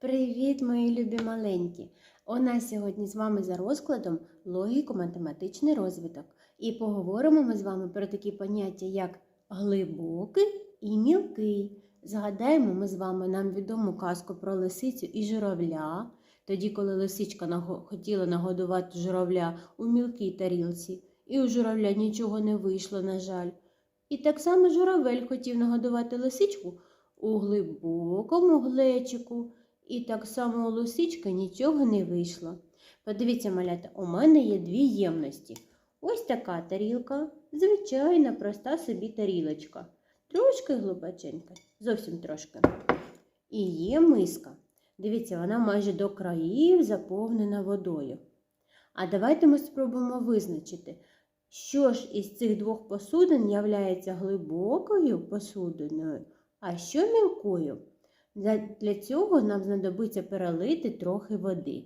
Привіт, мої любі маленькі! У нас сьогодні з вами за розкладом логіко-математичний розвиток. І поговоримо ми з вами про такі поняття, як глибокий і мілкий. Згадаємо ми з вами нам відому казку про лисицю і журавля, тоді, коли лисичка хотіла нагодувати журавля у мілкій тарілці, і у журавля нічого не вийшло, на жаль. І так само журавель хотів нагодувати лисичку у глибокому глечику. І так само у лисички нічого не вийшло. Подивіться, малята, у мене є дві ємності. Ось така тарілка, звичайна, проста собі тарілочка. Трошки глибоченька, зовсім трошки. І є миска. Дивіться, вона майже до країв заповнена водою. А давайте ми спробуємо визначити, що ж із цих двох посудин являється глибокою посудиною, а що мілкою. Для, цього нам знадобиться перелити трохи води.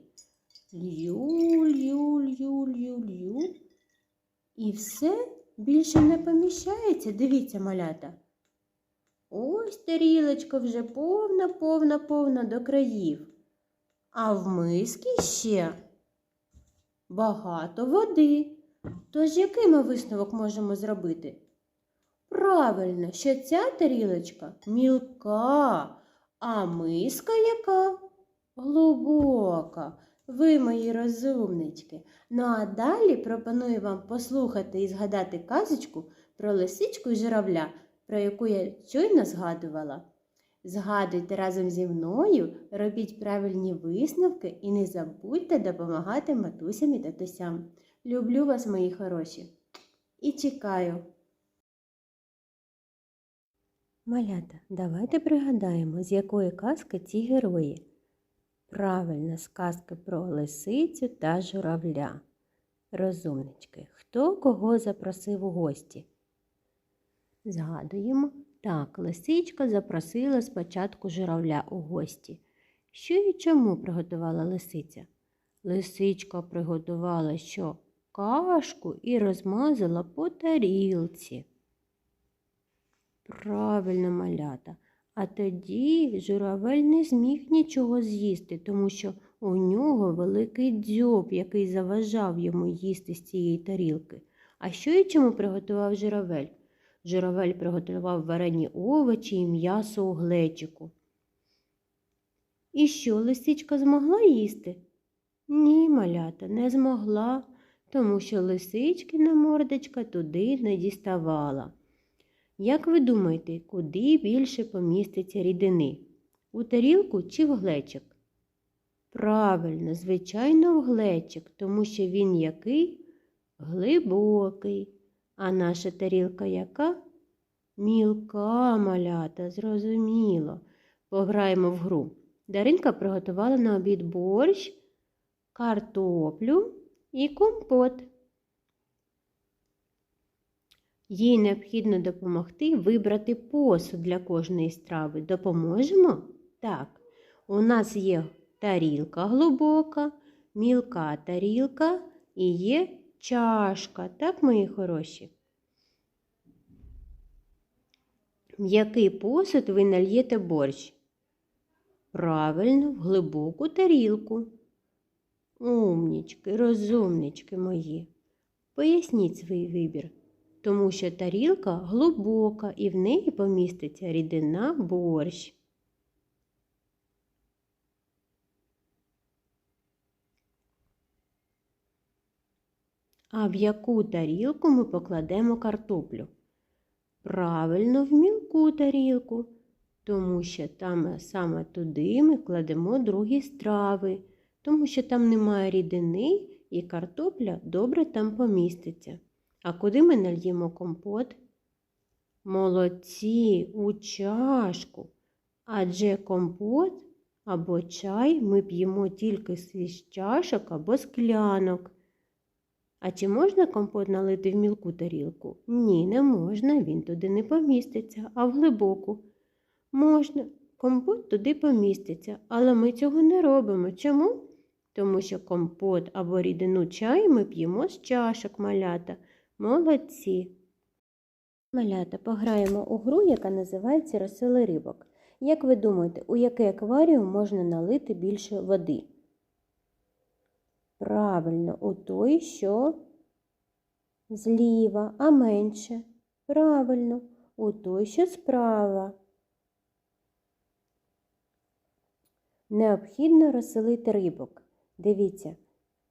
Лью, лью, лью, лью, лью. І все більше не поміщається. Дивіться, малята. Ось тарілочка вже повна, повна, повна до країв. А в миски ще багато води. Тож який ми висновок можемо зробити? Правильно, що ця тарілочка мілка. А миска яка? Глибока. Ви, мої розумнички. Ну а далі пропоную вам послухати і згадати казочку про лисичку і журавля, про яку я щойно згадувала. Згадуйте разом зі мною, робіть правильні висновки і не забудьте допомагати матусям і татусям. Люблю вас, мої хороші, і чекаю. Малята, давайте пригадаємо, з якої казки ці герої. Правильно, з казки про лисицю та журавля. Розумнички, хто кого запросив у гості? Згадуємо. Так, лисичка запросила спочатку журавля у гості. Що і чому приготувала лисиця? Лисичка приготувала що? Кашку і розмазала по тарілці. Правильно, малята. А тоді журавель не зміг нічого з'їсти, тому що у нього великий дзьоб, який заважав йому їсти з цієї тарілки. А що і чому приготував журавель? Журавель приготував варені овочі і м'ясо у глечику. І що лисичка змогла їсти? Ні, малята, не змогла, тому що лисичкина мордочка туди не діставала. Як ви думаєте, куди більше поміститься рідини? У тарілку чи в глечик? Правильно, звичайно, в глечик, тому що він який? Глибокий. А наша тарілка яка? Мілка малята, зрозуміло. Пограємо в гру. Даринка приготувала на обід борщ, картоплю і компот. Їй необхідно допомогти вибрати посуд для кожної страви. Допоможемо? Так. У нас є тарілка глибока, мілка тарілка і є чашка. Так, мої хороші? Який посуд ви нальєте борщ? Правильно, в глибоку тарілку. Умнічки, розумнички мої. Поясніть свій вибір тому що тарілка глибока і в неї поміститься рідина борщ. А в яку тарілку ми покладемо картоплю? Правильно, в мілку тарілку, тому що там саме туди ми кладемо другі страви, тому що там немає рідини і картопля добре там поміститься. А куди ми нальємо компот? Молодці у чашку. Адже компот або чай ми п'ємо тільки з чашок або склянок. А чи можна компот налити в мілку тарілку? Ні, не можна, він туди не поміститься, а в глибоку. Можна, компот туди поміститься, але ми цього не робимо. Чому? Тому що компот або рідину чаю ми п'ємо з чашок малята. Молодці. Малята, пограємо у гру, яка називається Розсили рибок. Як ви думаєте, у який акваріум можна налити більше води? Правильно, у той, що зліва, а менше. Правильно, у той, що справа. Необхідно розселити рибок. Дивіться,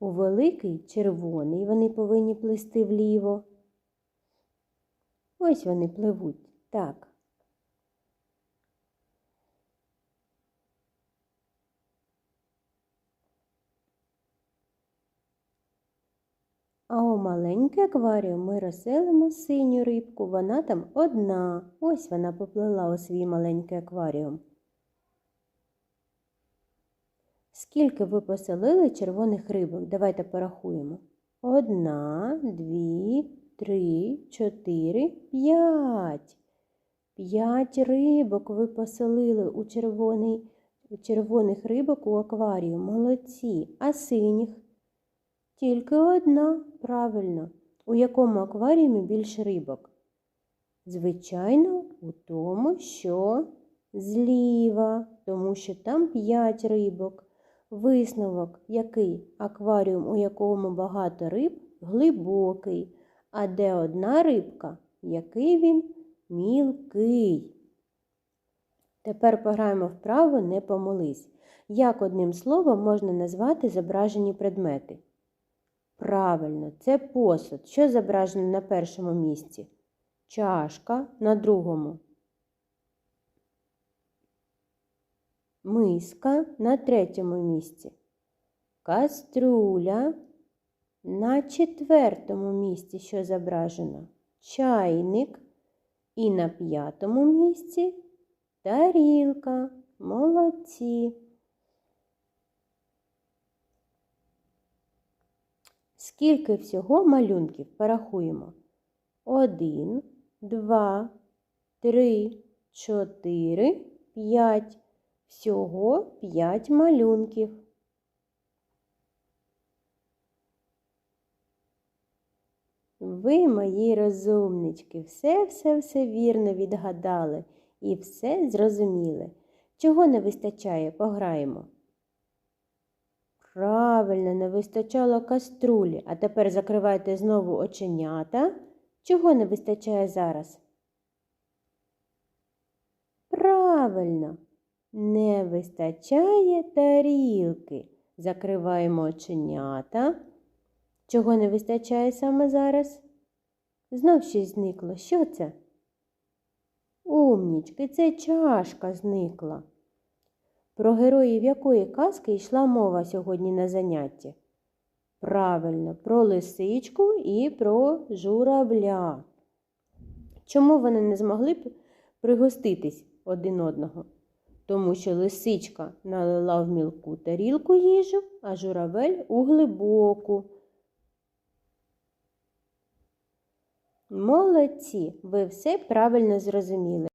у великий червоний вони повинні плисти вліво. Ось вони пливуть. Так. А у маленький акваріум ми розселимо синю рибку. Вона там одна. Ось вона поплила у свій маленький акваріум. Скільки ви поселили червоних рибок? Давайте порахуємо. Одна, дві, три, чотири, п'ять. П'ять рибок ви поселили у червоний, червоних рибок у акваріум. Молодці. А синіх? Тільки одна, правильно. У якому акваріумі більше рибок? Звичайно, у тому, що зліва, тому що там п'ять рибок. Висновок який? Акваріум, у якому багато риб, глибокий. А де одна рибка, який він мілкий. Тепер пограємо вправо не помолись. Як одним словом можна назвати зображені предмети? Правильно, це посуд. Що зображено на першому місці? Чашка на другому. Миска на третьому місці. Каструля на четвертому місці, що зображено. Чайник. І на п'ятому місці тарілка. Молодці. Скільки всього малюнків порахуємо? Один, два, три, чотири, п'ять. Всього п'ять малюнків. Ви, мої розумнички, все-все-все вірно відгадали і все зрозуміли. Чого не вистачає, пограємо. Правильно, не вистачало каструлі, а тепер закривайте знову оченята. Чого не вистачає зараз? Правильно, не вистачає тарілки. Закриваємо оченята. Чого не вистачає саме зараз? Знов щось зникло. Що це? Умнічки, це чашка зникла. Про героїв якої казки йшла мова сьогодні на занятті? Правильно, про лисичку і про журавля. Чому вони не змогли пригоститись один одного? Тому що лисичка налила в мілку тарілку їжу, а журавель у глибоку. Молодці, ви все правильно зрозуміли.